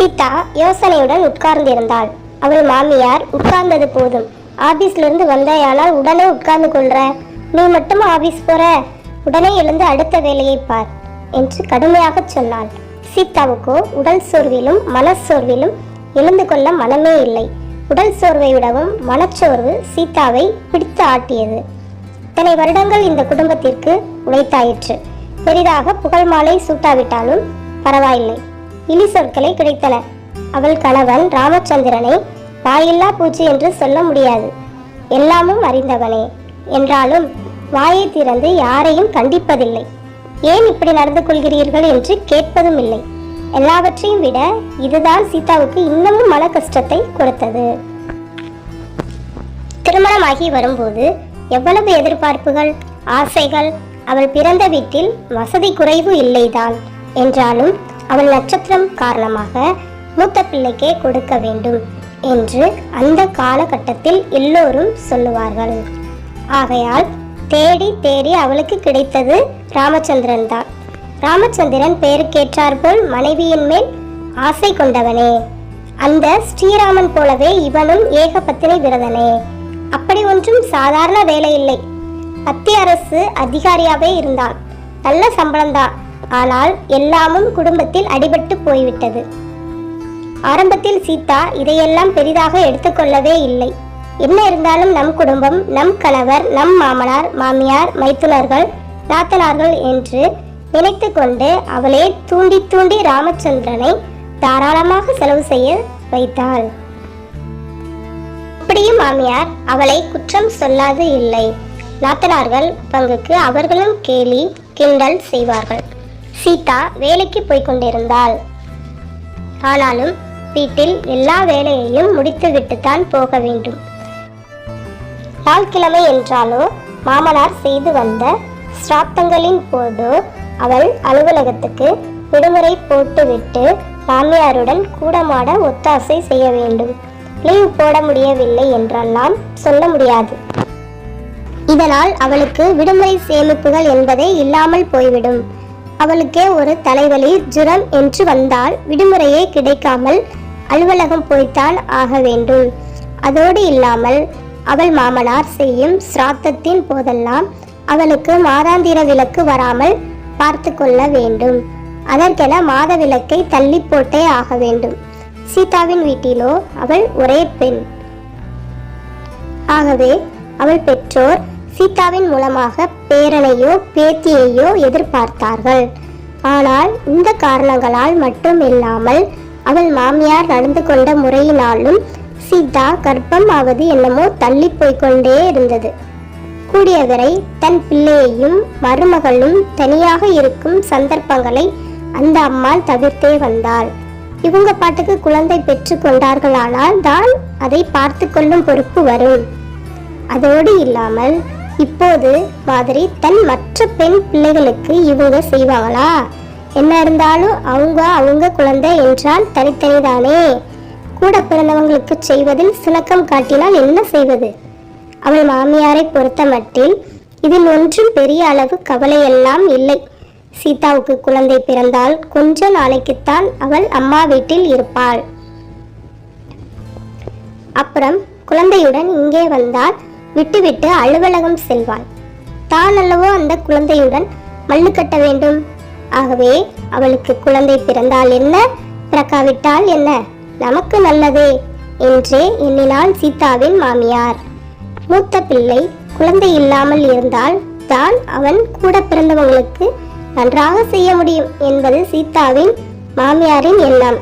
சீதா யோசனையுடன் உட்கார்ந்திருந்தாள். அவள் மாமியார் உட்கார்ந்தது போதும். ஆபீஸ்ல இருந்து வந்தாயானால் உடனே உட்கார்ந்து கொள்ற. நீ மட்டும் ஆபீஸ் போற? உடனே எழுந்து அடுத்த வேலையை பார் என்று கடுமையாக சொன்னாள். சீதாவுக்கோ உடல் சோர்விலும் மனச்சோர்விலும் எழுந்து கொள்ள மனமே இல்லை. உடல் சோர்வை விடவும் மனச்சோர்வு சீதாவை பிடித்து ஆட்டியது. இத்தனை வருடங்கள் இந்த குடும்பத்திற்கு உழைத்தாயிற்று. பெரிதாக புகழ் மாலை சூட்டாவிட்டாலும் பரவாயில்லை. இனி சொற்களை கிடைத்தன. அவள் கணவன் ராமச்சந்திரனை வாயில்லா பூச்சி என்று சொல்ல முடியாது. எல்லாமும் அறிந்தவனே. என்றாலும் வாயை திறந்து யாரையும் கண்டிப்பதில்லை. ஏன் இப்படி நடந்து கொள்கிறீர்கள் என்று கேட்பதும் இல்லை. எல்லாவற்றையும் விட இதுதான் சீதாவுக்கு இன்னமும் மன கஷ்டத்தை கொடுத்தது. திருமணமாகி வரும்போது எவ்வளவு எதிர்பார்ப்புகள் ஆசைகள் அவள் பிறந்த வீட்டில் வசதி குறைவு இல்லைதான் என்றாலும் அவள் நட்சத்திரம் காரணமாக மூத்த பிள்ளைக்கே கொடுக்க வேண்டும் என்று அந்த காலகட்டத்தில் எல்லோரும் சொல்லுவார்கள். ஆகையால் தேடி தேடி அவளுக்கு கிடைத்தது ராமச்சந்திரன் தான். ராமச்சந்திரன் பெயருக்கேற்றாற்போல் மனைவியின் மேல் ஆசை கொண்டவனே. அந்த ஸ்ரீராமன் போலவே இவனும் ஏகபத்தினை விரதனே. அப்படி ஒன்றும் சாதாரண வேலை இல்லை. மத்திய அரசு அதிகாரியாவே இருந்தான். நல்ல சம்பளம்தான். ஆனால் எல்லாமும் குடும்பத்தில் அடிபட்டு போய்விட்டது. ஆரம்பத்தில் சீதா இதையெல்லாம் பெரிதாக எடுத்துக்கொள்ளவே இல்லை. என்ன இருந்தாலும் நம் குடும்பம் நம் கணவர் நம் மாமனார் மாமியார் மைத்துனர்கள் நாத்தனார்கள் என்று நினைத்து கொண்டு அவளே தூண்டி தூண்டி ராமச்சந்திரனை தாராளமாக செலவு செய்ய வைத்தாள். அப்படியும் மாமியார் அவளை குற்றம் சொல்லாது இல்லை. நாத்தனார்கள் பங்குக்கு அவர்களும் கேலி கிண்டல் செய்வார்கள். சீதா வேலைக்கு போய்க் கொண்டிருந்தாள் ஆனாலும் வீட்டில் எல்லா வேலையையும் முடித்துவிட்டுத்தான் போக வேண்டும். நாள்கிழமை என்றாலோ மாமனார் செய்து வந்த சிராத்தங்களின் போதோ அவள் அலுவலகத்துக்கு விடுமுறை போட்டுவிட்டு மாமியாருடன் கூடமாட ஒத்தாசை செய்ய வேண்டும். லீவ் போட முடியவில்லை என்றெல்லாம் சொல்ல முடியாது. இதனால் அவளுக்கு விடுமுறை சேமிப்புகள் என்பதே இல்லாமல் போய்விடும். அவளுக்கே ஒரு தலைவலி ஜுரம் என்று வந்தால் விடுமுறையே கிடைக்காமல் அலுவலகம் போய்த்தான் ஆக வேண்டும். அதோடு இல்லாமல் அவள் மாமனார் செய்யும் சிராத்தத்தின் போதெல்லாம் அவளுக்கு மாதாந்திர விலக்கு வராமல் பார்த்து கொள்ள வேண்டும். அதற்கென மாத விளக்கை தள்ளி போட்டே ஆக வேண்டும். சீதாவின் வீட்டிலோ அவள் ஒரே பெண். ஆகவே அவள் பெற்றோர் சீதாவின் மூலமாக பேரனையோ பேத்தியையோ எதிர்பார்த்தார்கள். ஆனால் இந்த காரணங்களால் மட்டும் இல்லாமல் அவள் மாமியார் நடந்து கொண்ட முறையினாலும் சீதா கர்ப்பம் ஆவது என்னமோ தள்ளி போய்க்கொண்டே இருந்தது. கூடியவரை தன் பிள்ளையையும் மருமகளும் தனியாக இருக்கும் சந்தர்ப்பங்களை அந்த அம்மாள் தவிர்த்தே வந்தாள். இவங்க பாட்டுக்கு குழந்தை பெற்று கொண்டார்களானால் தான் அதை பார்த்து கொள்ளும் பொறுப்பு வரும். அதோடு இல்லாமல் இப்போது மாதிரி தன் மற்ற பெண் பிள்ளைகளுக்கு இவங்க செய்வாங்களா? என்ன இருந்தாலும் அவங்க அவங்க குழந்தை என்றால் தனித்தனிதானே? கூட பிறந்தவங்களுக்கு செய்வதில் சுணக்கம் காட்டினால் என்ன செய்வது? அவள் மாமியாரை பொறுத்த மட்டில் இதில் ஒன்றும் பெரிய அளவு கவலையெல்லாம் இல்லை. சீதாவுக்கு குழந்தை பிறந்தால் கொஞ்ச நாளைக்குத்தான் அவள் அம்மா வீட்டில் இருப்பாள். அப்புறம் குழந்தையுடன் இங்கே வந்தால் விட்டுவிட்டு அலுவலகம் செல்வாள். தான் அல்லவோ அந்த குழந்தையுடன் மல்லு கட்ட வேண்டும். ஆகவே அவளுக்கு குழந்தை பிறந்தால் என்ன? பிறக்காவிட்டால் என்ன? நமக்கு நல்லதே என்றே எண்ணினாள் சீதாவின் மாமியார். மூத்த பிள்ளை குழந்தை இல்லாமல் இருந்தால் தான் அவன் கூட பிறந்தவங்களுக்கு நன்றாக செய்ய முடியும் என்பது சீதாவின் மாமியாரின் எண்ணம்.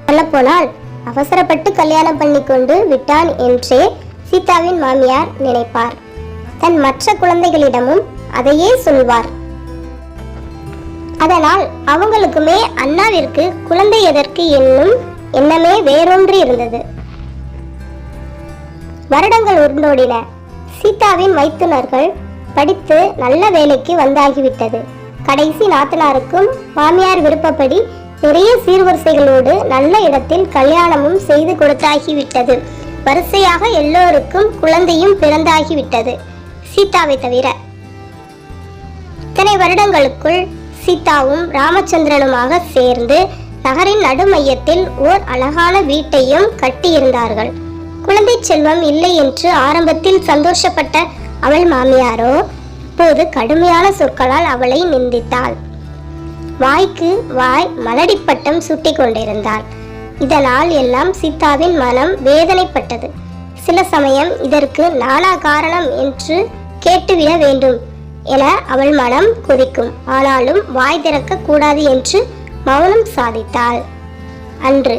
சொல்லப்போனால் அவசரப்பட்டு கல்யாணம் பண்ணி கொண்டு விட்டான் என்றே சீதாவின் மாமியார் நினைப்பார். தன் மற்ற குழந்தைகளிடமும் அதையே சொல்வார். அதனால் அவங்களுக்குமே அண்ணாவிற்கு குழந்தை எதற்கு என்னும் எண்ணமே வேறொன்று இருந்தது. வருடங்கள் உருண்டோடின சீதாவின் மைத்துனர்கள் படித்து நல்ல வேலைக்கு வந்தாகிவிட்டது. கடைசி நாத்தனாருக்கும் மாமியார் விருப்பப்படி நிறைய சீர்வரிசைகளோடு நல்ல இடத்தில் கல்யாணமும் செய்து கொடுத்தாகிவிட்டது. வரிசையாக எல்லோருக்கும் குழந்தையும் பிறந்தாகிவிட்டது. சீதாவை தவிர. இத்தனை வருடங்களுக்குள் சீதாவும் ராமச்சந்திரனுமாக சேர்ந்து நகரின் நடுமையத்தில் ஓர் அழகான வீட்டையும் கட்டியிருந்தார்கள். குழந்தை செல்வம் இல்லை என்று ஆரம்பத்தில் சந்தோஷப்பட்ட அவள் மாமியாரோ இப்போது கடுமையான சொற்களால் அவளை நிந்தித்தாள். வாய்க்கு வாய் மலடிப்பட்டம் சுட்டி கொண்டிருந்தாள் இதனால் எல்லாம் சீதாவின் மனம் வேதனைப்பட்டது. சில சமயம் இதற்கு நானா காரணம் என்று கேட்டுவிட வேண்டும் என அவள் மனம் கொதிக்கும். ஆனாலும் வாய் திறக்க கூடாது என்று மௌனம் சாதித்தாள். அன்று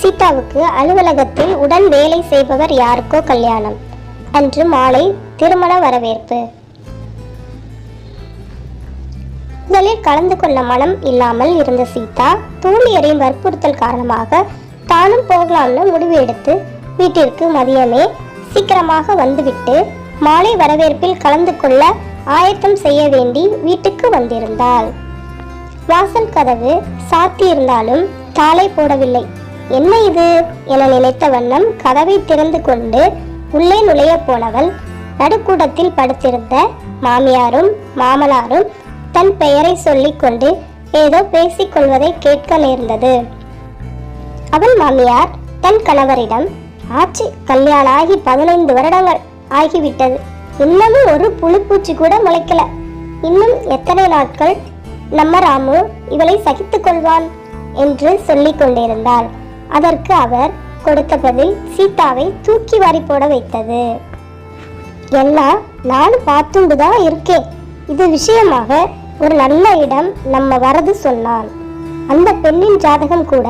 சீதாவுக்கு அலுவலகத்தில் உடன் வேலை செய்பவர் யாருக்கோ கல்யாணம். அன்று மாலை திருமண வரவேற்பு. முதலில் கலந்து கொள்ள மனம் இல்லாமல் இருந்த சீதா தோழியரின் வற்புறுத்தல் காரணமாக தானும் போகலாம்னு முடிவு எடுத்து வீட்டிற்கு மதியமே சீக்கிரமாக வந்துவிட்டு மாலை வரவேற்பில் கலந்து கொள்ள ஆயத்தம் செய்ய வேண்டி வீட்டுக்கு வந்திருந்தாள். வாசல் கதவு சாத்தியிருந்தாலும் தாளை போடவில்லை. என்ன இது? என நினைத்த வண்ணம் கதவை திறந்து கொண்டு உள்ளே நுழைய போனவள் நடுக்கூடத்தில் படுத்திருந்த மாமியாரும் மாமனாரும் தன் பெயரை சொல்லிக்கொண்டு ஏதோ பேசிக் கொள்வதை கேட்க நேர்ந்தது. அவள் மாமியார் தன் கணவரிடம் ஆச்சு கல்யாணம் ஆகி பதினைந்து வருடங்கள் ஆகிவிட்டது. இன்னமும் ஒரு புழுப்பூச்சி கூட முளைக்கல. இன்னும் எத்தனை நாட்கள் நம்ம ராமு இவளை சகித்துக் கொள்வான்? என்று சொல்லிக் கொண்டிருந்தாள். அதற்கு அவர் கொடுத்த பதில் சீதாவை தூக்கி வாரி போட வைத்தது. எல்லாம் நானும் பார்த்துண்டு தான் இருக்கேன். இது விஷயமாக ஒரு நல்ல இடம் நம்ம வரது சொன்னான். அந்த பெண்ணின் ஜாதகம் கூட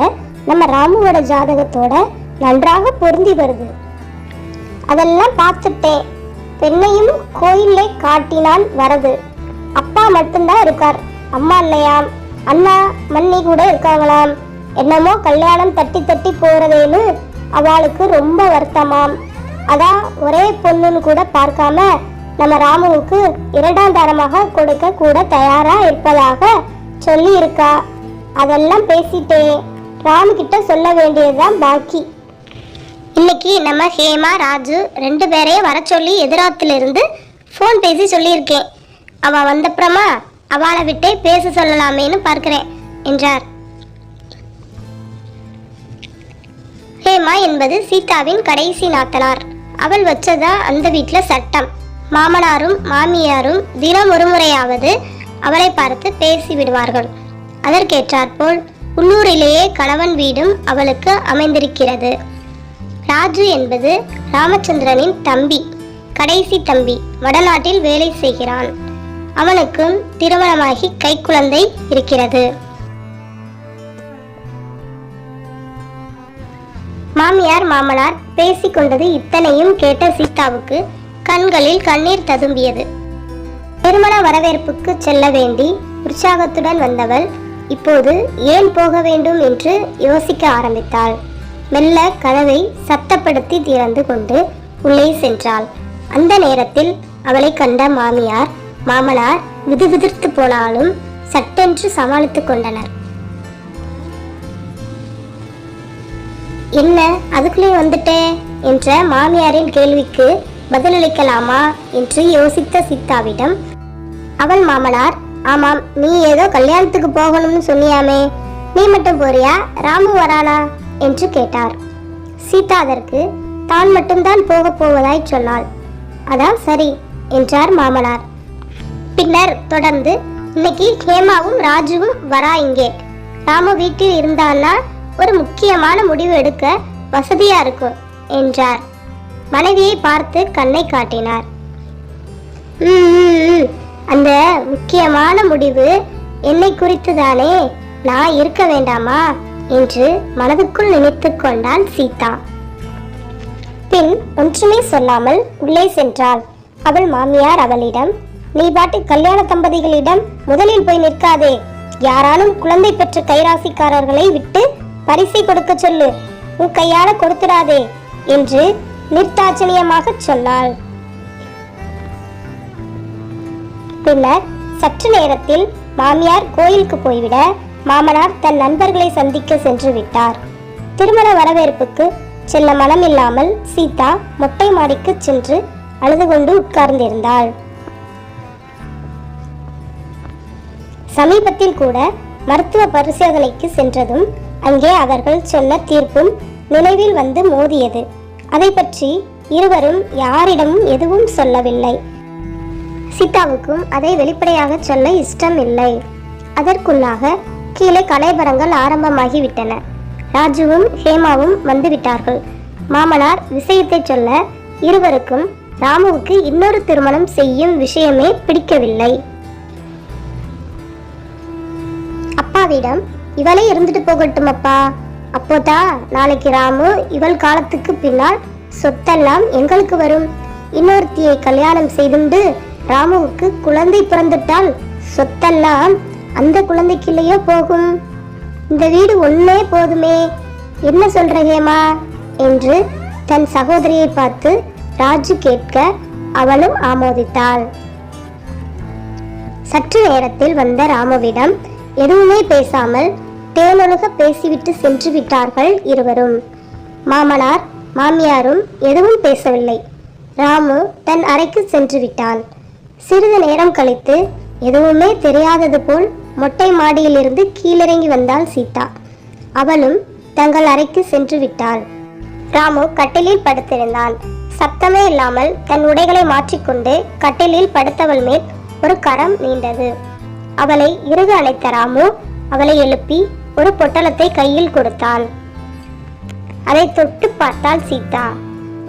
நம்ம ராமுவோட ஜாதகத்தோட நன்றாக பொருந்தி வருது. அதெல்லாம் பார்த்துட்டேன் பெண்ணையும் கோயிலே காட்டினான் வரது. அப்பா மட்டும்தான் இருக்கார். அம்மா இல்லையாம் அண்ணா மன்னி கூட இருக்காங்களாம். என்னமோ கல்யாணம் தட்டி தட்டி போறதேன்னு அவளுக்கு ரொம்ப வருத்தமாம். அதான் ஒரே பொண்ணுன்னு கூட பார்க்காம நம்ம ராமுவுக்கு இரண்டாம் தரமாக கொடுக்க கூட தயாரா இருப்பதாக சொல்லி இருக்கா அதெல்லாம் பேசிட்டேன் ராமு கிட்ட சொல்ல வேண்டியதுதான் பாக்கி. இன்னைக்கு நம்ம ஹேமா ராஜு ரெண்டு பேரையும் வர சொல்லி எதிராத்திலிருந்து ஃபோன் பேசி சொல்லியிருக்கேன். அவ வந்தப்புறமா அவளை விட்டே பேச சொல்லலாமேன்னு பார்க்கிறேன் என்றார். ஹேமா என்பது சீதாவின் கடைசி நாத்தனார். அவள் வச்சதா அந்த வீட்டில் சட்டம். மாமனாரும் மாமியாரும் தினம் ஒரு முறையாவது அவளை பார்த்து பேசி விடுவார்கள் அதற்கேற்றாற்போல் உள்ளூரிலேயே கணவன் வீடும் அவளுக்கு அமைந்திருக்கிறது. ராஜு என்பது ராமச்சந்திரனின் தம்பி கடைசி தம்பி வடநாட்டில் வேலை செய்கிறான். அவனுக்கும் திருமணமாகி கைக்குழந்தை இருக்கிறது. மாமியார் மாமனார் பேசிக்கொண்டது இத்தனையும் கேட்ட சீதாவுக்கு கண்களில் கண்ணீர் ததும்பியது. திருமண வரவேற்புக்கு செல்ல வேண்டி உற்சாகத்துடன் வந்தவள் இப்போது ஏன் போக வேண்டும் என்று யோசிக்க ஆரம்பித்தாள். மெல்ல கதவை சத்தப்படுத்தி திறந்து கொண்டு உள்ளே சென்றாள். அந்த நேரத்தில் அவளை கண்ட மாமியார் மாமனார் விதுவிதிர்த்து போனாலும் சட்டென்று சமாளித்துக் கொண்டனர். என்ன அதுக்குள்ளே வந்துட்டே? என்ற மாமியாரின் கேள்விக்கு பதிலளிக்கலாமா என்று யோசித்த சீதாவிடம் அவள் மாமனார் ஆமாம் நீ ஏதோ கல்யாணத்துக்கு போகணும்னு சொன்னியாமே நீ மட்டும் போறியா? ராமு வரானா? என்று கேட்டார். சீதா அதற்கு தான் மட்டும்தான் போகப் போவதாய் சொன்னாள். அதான் சரி என்றார் மாமனார். பின்னர் தொடர்ந்து இன்னைக்கு ஹேமாவும் ராஜுவும் வரா இங்கே. ராமு வீட்டில் இருந்தான்னா ஒரு முக்கியமான முடிவு எடுக்க வசதியா இருக்கும் என்றார். மனைவியை பார்த்து கண்ணை காட்டினார். அந்த முக்கியமான முடிவு என்னை குறித்துதானே? நான் இருக்க வேண்டாமா? என்று மனதுக்குள் நினைத்து கொண்டான் சீதா. பின் ஒன்றுமே சொல்லாமல் உள்ளே சென்றாள். அவள் மாமியார் அவளிடம் நீ பாட்டு கல்யாண தம்பதிகளிடம் முதலில் போய் நிற்காதே. யாராலும் குழந்தை பெற்ற கைராசிக்காரர்களை விட்டு பரிசை கொடுக்க சொல்லு. உன் கையால கொடுத்துடாதே என்று நிர்தாட்சணியமாக சொன்னாள். பின்னர் சற்று நேரத்தில் மாமியார் கோயிலுக்கு போய்விட மாமனார் தன் நண்பர்களை சந்திக்க சென்று விட்டார். திருமண வரவேற்புக்கு செல்ல மனமில்லாமல் சீதா மொட்டை மாடிக்கு சென்று அழுது கொண்டு உட்கார்ந்திருந்தாள். சமீபத்தில் கூட மருத்துவ பரிசோதனைக்கு சென்றதும் அங்கே அவர்கள் சொன்ன தீர்ப்பும் நினைவில் வந்து மோதியது. அதை பற்றி இருவரும் யாரிடமும் எதுவும் சொல்லவில்லை. சீதாவுக்கும் அதை வெளிப்படையாக சொல்ல இஷ்டம் இல்லை அதற்குள்ளாக கீழே கலைபரங்கள் ஆரம்பமாகிவிட்டன. ராஜுவும் ஹேமாவும் வந்துவிட்டார்கள். மாமனார் விஷயத்தை சொல்ல இருவருக்கும் ராமுவுக்கு இன்னொரு திருமணம் செய்யும் விஷயமே பிடிக்கவில்லை. அப்பாவிடம் இவளே இருந்துட்டு போகட்டும் அப்பா அப்போதான் நாளைக்கு ராமு இவள் காலத்துக்கு பின்னால் சொத்தெல்லாம் எங்களுக்கு வரும். இன்னொருத்தியை கல்யாணம் செய்துண்டு ராமுவுக்கு குழந்தை பிறந்துட்டால் சொத்தெல்லாம் அந்த குழந்தைக்குள்ளேயோ போகும். இந்த வீடு ஒன்னே போதுமே. என்ன சொல்ற ஹேமா? என்று தன் சகோதரியை பார்த்து ராஜு கேட்க அவளும் ஆமோதித்தாள். சற்று நேரத்தில் வந்த ராமுவிடம் எதுவுமே பேசாமல் தேனொழுக பேசிவிட்டு சென்று விட்டார்கள் இருவரும். மாமனார் மாமியாரும் எதுவும் பேசவில்லை. ராமு தன் அறைக்கு சென்று விட்டான். சிறிது நேரம் கழித்து எதுவுமே தெரியாதது போல் மொட்டை மாடியிலிருந்து கீழிறங்கி வந்தாள் சீதா. அவளும் தங்கள் அறைக்கு சென்று விட்டாள். ராமு கட்டிலில் படுத்திருந்தான். சப்தமே இல்லாமல் தன் உடைகளை மாற்றிக்கொண்டு கட்டிலில் படுத்தவள் மேல் ஒரு கரம் நீண்டது. அவளை இறுக அணைத்த ராமு அவளை எழுப்பி ஒரு பொட்டலத்தை கையில் கொடுத்தான். அதை தொட்டு பார்த்தாள் சீதா.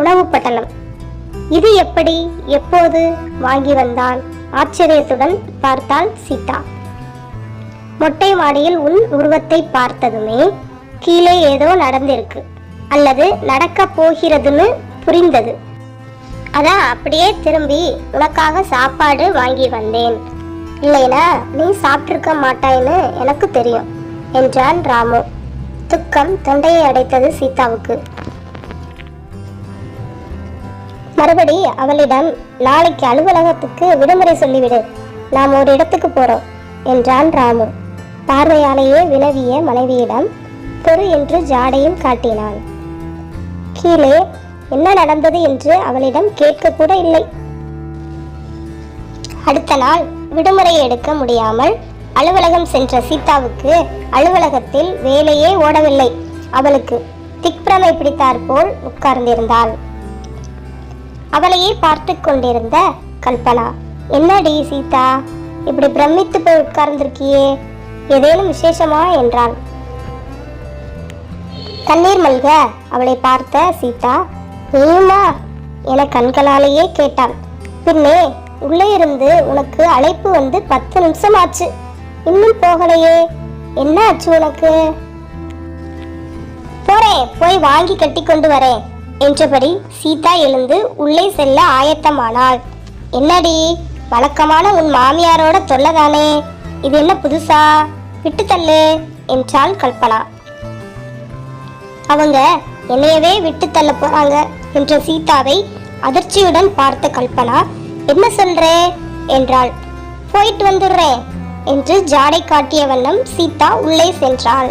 உணவு பட்டலம் இது எப்படி? எப்போது? வாங்கி வந்தான். ஆச்சரியத்துடன் பார்த்தாள் சீதா. மொட்டை மாடியில் உன் உருவத்தை பார்த்ததுமே கீழே ஏதோ நடந்திருக்கு. அல்லது நடக்க போகிறதுன்னு புரிந்தது. அதான் அப்படியே திரும்பி உனக்காக சாப்பாடு வாங்கி வந்தேன். இல்லைனா நீ சாப்பிட்ருக்க மாட்டாய்ன்னு எனக்கு தெரியும். என்றான் ராமு. துக்கம் தொண்டையை அடைத்தது சீதாவுக்கு. மறுபடி அவளிடம் நாளைக்கு அலுவலகத்துக்கு விடுமுறை சொல்லிவிடு. நாம் ஒரு இடத்துக்கு போறோம் என்றான் ராமு. பார்வையாலேயே வினவிய மனைவியிடம் பொறு என்று ஜாடையும் காட்டினான். கீழே என்ன நடந்தது? என்று அவளிடம் கேட்க கூட இல்லை. அடுத்த நாள் விடுமுறை எடுக்க முடியாமல் அலுவலகம் சென்ற சீதாவுக்கு அலுவலகத்தில் வேலையே ஓடவில்லை. அவளுக்கு திக்பிரமை பிடித்தாற்போல் உட்கார்ந்திருந்தாள். அவளையே பார்த்து கொண்டிருந்த கல்பனா என்னடி சீதா இப்படி பிரமித்து போய் உட்கார்ந்திருக்கியே? ஏதேனும் விசேஷமா? என்றாள். கண்ணீர் மல்க அவளை பார்த்த சீதா ஏமா என கண்களாலேயே கேட்டாள். பின்னே உள்ளே இருந்து உனக்கு அழைப்பு வந்து பத்து நிமிஷம் ஆச்சு இன்னும் போகலையே. என்ன ஆச்சு உனக்கு? போறேன் போய் வாங்கி கட்டி கொண்டு வரேன் என்றபடி சீதா எழுந்து உள்ளே செல்ல ஆயத்தமானாள். என்னடி வழக்கமான உன் மாமியாரோட தொல்லதானே? இது என்ன புதுசா? விட்டு தள்ளு என்றாள் கல்பனா. அவங்க என்னையவே விட்டு தள்ள போறாங்க என்ற சீதாவை அதிர்ச்சியுடன் பார்த்த கல்பனா என்ன சொல்றே? என்றாள். போயிட்டு வந்துடுறேன். என்று ஜாடை காட்டிய வண்ணம் சீதா உள்ளே சென்றாள்.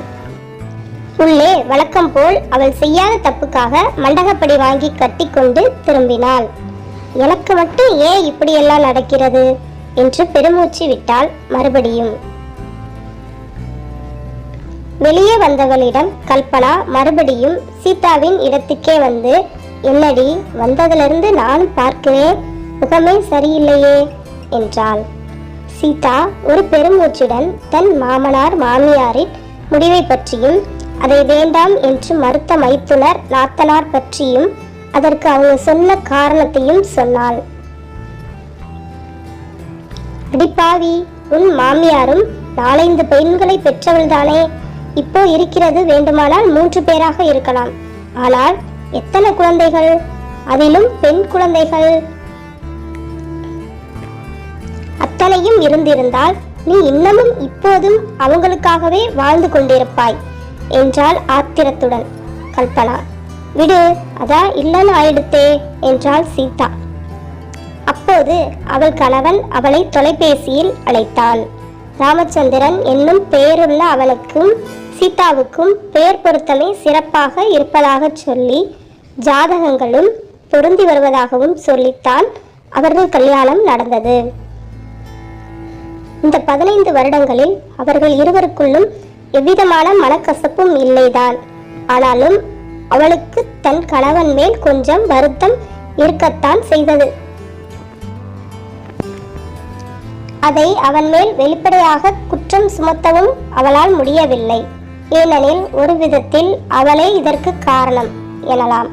உள்ளே வழக்கம் போல் அவள் செய்யாத தப்புக்காக மண்டகப்படி வாங்கி கட்டிக்கொண்டு திரும்பினாள். எனக்கு மட்டும் ஏன் இப்படியெல்லாம் நடக்கிறது? என்று பெருமூச்சு விட்டாள் மறுபடியும். வெளியே வந்தவளிடம் கல்பனா மறுபடியும் சீதாவின் இடத்துக்கே வந்து என்னடி வந்ததிலிருந்து நானும் பார்க்கிறேன். முகமே சரியில்லையே என்றாள். சீதா ஒரு பெருமூச்சுடன் தன் மாமனார் மாமியாரின் முடிவை பற்றியும் அதை வேண்டாம் என்று மறுத்த மைத்துனர் நாத்தனார் பற்றியும் அதற்கு அவங்க சொன்ன காரணத்தையும் சொன்னாள். அடிப்பாவி உன் மாமியாரும் நாலைந்து பெண்களை பெற்றவள்தானே? இப்போ இருக்கிறது வேண்டுமானால் மூன்று பேராக இருக்கலாம். ஆனால் எத்தனை குழந்தைகள்? அதிலும் பெண் குழந்தைகள். அத்தனையும் இருந்திருந்தால் நீ இன்னமும் இப்போதும் அவங்களுக்காகவே வாழ்ந்து கொண்டிருப்பாய் என்றாள் ஆத்திரத்துடன் கல்பனா. விடு அதா இல்லைன்னு ஆயிடுத்தே என்றாள் சீதா. அப்போது அவள் கணவன் அவளை தொலைபேசியில் அழைத்தான் ராமச்சந்திரன் என்னும் பெயருள்ள அவனுக்கும் சீதாவுக்கும் பெயர் பொருத்தமே சிறப்பாக இருப்பதாக சொல்லி ஜாதகங்களும் பொருந்தி வருவதாகவும் சொல்லித்தான் அவர்கள் கல்யாணம் நடந்தது. இந்த பதினைந்து வருடங்களில் அவர்கள் இருவருக்குள்ளும் எவ்விதமான மனக்கசப்பும் இல்லைதான். ஆனாலும் அவளுக்கு தன் கணவன் மேல் கொஞ்சம் வருத்தம் இருக்கத்தான் செய்தது. அதை அவன் மேல் வெளிப்படையாக குற்றம் சுமத்தவும் அவளால் முடியவில்லை. ஏனெனில் ஒரு விதத்தில் அவளே இதற்கு காரணம் எனலாம்.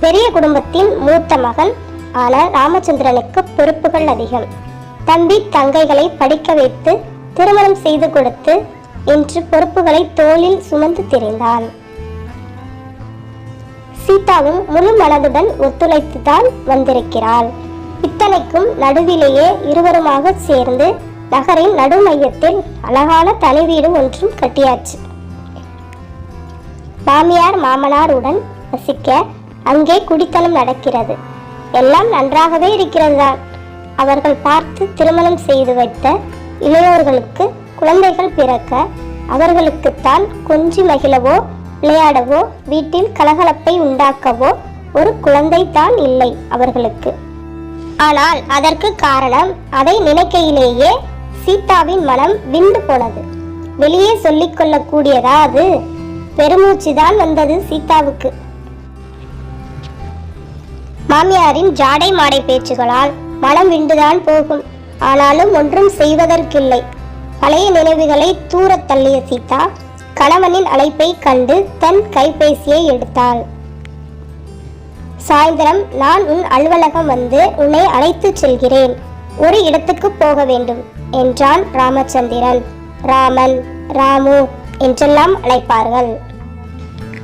பெரிய குடும்பத்தின் மூத்த மகன் ஆன ராமச்சந்திரனுக்கு பொறுப்புகள் அதிகம். தம்பி தங்கைகளை படிக்க வைத்து திருமணம் செய்து கொடுத்து என்று பொறுப்புகளை தோளில் சுமந்து திரிந்தான் சீதாவும் முழு மனதுடன் ஒத்துழைத்துதான் வந்திருக்கிறாள். இத்தனைக்கும் நடுவிலேயே இருவருமாக சேர்ந்து நகரின் நடுமையத்தில் அழகான தனி வீடு ஒன்றும் கட்டியாச்சு. மாமியார் மாமனாருடன் வசிக்க அங்கே குடித்தனம் நடக்கிறது. எல்லாம் நன்றாகவே இருக்கிறதுதான். அவர்கள் பார்த்து திருமணம் செய்து வைத்த இளையோர்களுக்கு குழந்தைகள் பிறக்க அவர்களுக்குத்தான் கொஞ்சி மகிழவோ விளையாடவோ வீட்டில் கலகலப்பை உண்டாக்கவோ ஒரு குழந்தை தான் இல்லை அவர்களுக்கு. ஆனால் அதற்கு காரணம் அதை நினைக்கையிலேயே சீதாவின் மனம் விண்டு போனது. வெளியே சொல்லிக் கொள்ளக்கூடியதா அது பெருமூச்சுதான் வந்தது சீதாவுக்கு. மாமியாரின் ஜாடை மாடை பேச்சுகளால் மனம் விண்டுதான் போகும். ஆனாலும் ஒன்றும் செய்வதற்கில்லை. பழைய நினைவுகளை தூரத் தள்ளிய சீதா கணவனின் அழைப்பை கண்டு தன் கைபேசியை எடுத்தாள். சாயந்தரம் நான் உன் அலுவலகம் வந்து உன்னை அழைத்துச் செல்கிறேன். ஒரு இடத்துக்கு போக வேண்டும் என்றான் ராமச்சந்திரன். ராமன் ராமு என்றெல்லாம் அழைப்பார்கள்.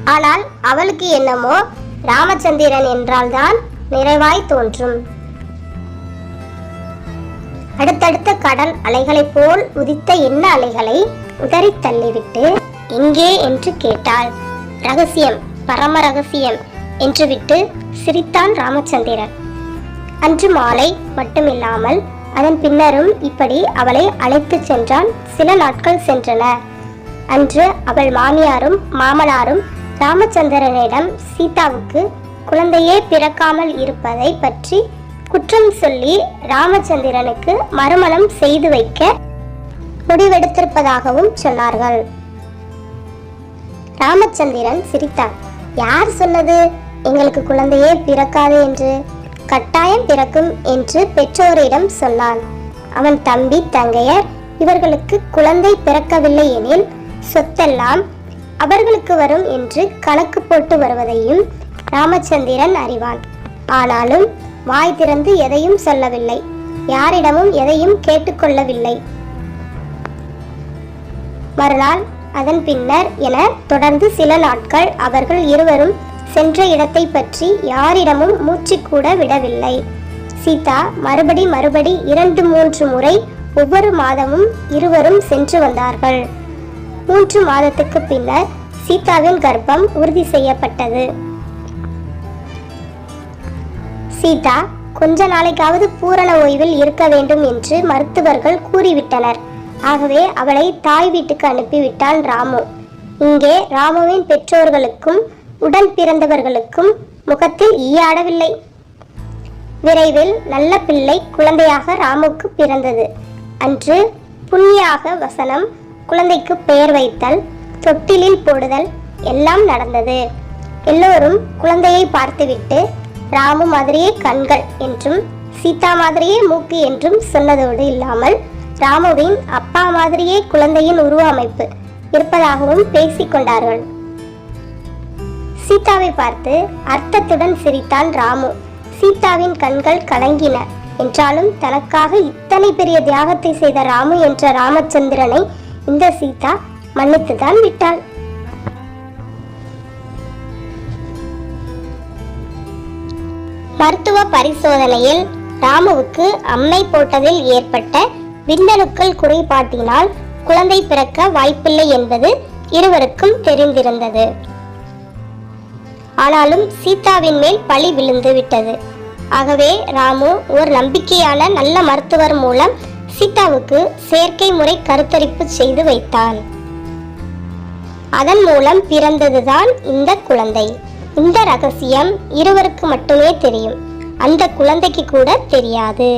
ஆனால் அவளுக்கு என்னமோ ராமச்சந்திரன் என்றால்தான் நிறைவாய் தோன்றும். அடுத்தடுத்த கடல் அலைகளைப் போல் உதித்த எண்ண அலைகளை உதறி தள்ளிவிட்டு எங்கே? என்று கேட்டாள். ரகசியம் பரம ரகசியம் என்று விட்டு சிரித்தான் ராமச்சந்திரன். அன்று மாலை மட்டுமில்லாமல் அதன் பின்னரும் இப்படி அவளை அழைத்துச் சென்றான். சில நாட்கள் சென்றன. அன்று அவள் மாமியாரும் மாமனாரும் ராமச்சந்திரனிடம் சீதாவுக்கு குழந்தையே பிறக்காமல் இருப்பதை பற்றி குற்றம் சொல்லி ராமச்சந்திரனுக்கு மறுமணம் செய்து வைக்க முடிவெடுத்திருப்பதாகவும் சொன்னார்கள். ராமச்சந்திரன் சிரித்தான் யார் சொன்னது? எங்களுக்கு குழந்தையே பிறக்காது என்று. கட்டாயம் பிறக்கும் என்று பெற்றோரிடம் சொன்னான். அவன் தம்பி தங்கையர் இவர்களுக்கு குழந்தை பிறக்கவில்லை எனில் சொத்தெல்லாம் அவர்களுக்கு வரும் என்று கணக்கு போட்டு வருவதையும் ராமச்சந்திரன் அறிவான். ஆனாலும் வாய் திறந்து எதையும் சொல்லவில்லை. யாரிடமும் எதையும் கேட்டுக்கொள்ளவில்லை. மறுநாள் அதன் பின்னர் என தொடர்ந்து சில நாட்கள் அவர்கள் இருவரும் சென்ற இடத்தை பற்றி யாரிடமும் மூச்சு கூட விடவில்லை. சீதா மறுபடி மறுபடி இரண்டு மூன்று முறை ஒவ்வொரு மாதமும் இருவரும் சென்று வந்தார்கள். மூன்று மாதத்துக்கு பின்னர் சீதாவின் கர்ப்பம் உறுதி செய்யப்பட்டது. சீதா கொஞ்ச நாளைக்காவது பூரண ஓய்வில் இருக்க வேண்டும் என்று மருத்துவர்கள் கூறிவிட்டனர். ஆகவே அவளை தாய் வீட்டுக்கு அனுப்பிவிட்டான் ராமு. இங்கே ராமுவின் பெற்றோர்களுக்கும் உடன் பிறந்தவர்களுக்கும் முகத்தில் ஈயாடவில்லை. விரைவில் நல்ல பிள்ளை குழந்தையாக ராமுக்கு பிறந்தது. அன்று புண்ணியாக வசனம் குழந்தைக்கு பெயர் வைத்தல் தொட்டிலில் போடுதல் எல்லாம் நடந்தது. எல்லோரும் குழந்தையை பார்த்துவிட்டு ராமு மாதிரியே கண்கள் என்றும் சீதா மாதிரியே மூக்கு என்றும் சொன்னதோடு இல்லாமல் ராமுவின் அப்பா மாதிரியே குழந்தையின் உருவ அமைப்பு இருப்பதாகவும் பேசிக்கொண்டார்கள் சீதாவை பார்த்து அர்த்தத்துடன் சிரித்தான் ராமு. சீதாவின் கண்கள் கலங்கின. என்றாலும் தனக்காக இத்தனை பெரிய தியாகத்தை செய்த ராமு என்ற ராமச்சந்திரனை இந்த சீதா மன்னித்துதான் விட்டாள். மருத்துவ பரிசோதனையில் ராமுவுக்கு அம்மை போட்டதில் ஏற்பட்ட விந்தணுக்கள் குறைபாட்டினால் குழந்தை பிறக்க வாய்ப்பில்லை என்பது இருவருக்கும் தெரிந்திருந்தது. ஆனாலும் சீதாவின் மேல் பழி விழுந்து விட்டது. ஆகவே ராமு ஒரு நம்பிக்கையான நல்ல மருத்துவர் மூலம் சீதாவுக்கு செயற்கை முறை கருத்தரிப்பு செய்து வைத்தான். அதன் மூலம் பிறந்ததுதான் இந்த குழந்தை. இந்த ரகசியம் இருவருக்கு மட்டுமே தெரியும். அந்த குழந்தைக்கு கூட தெரியாது.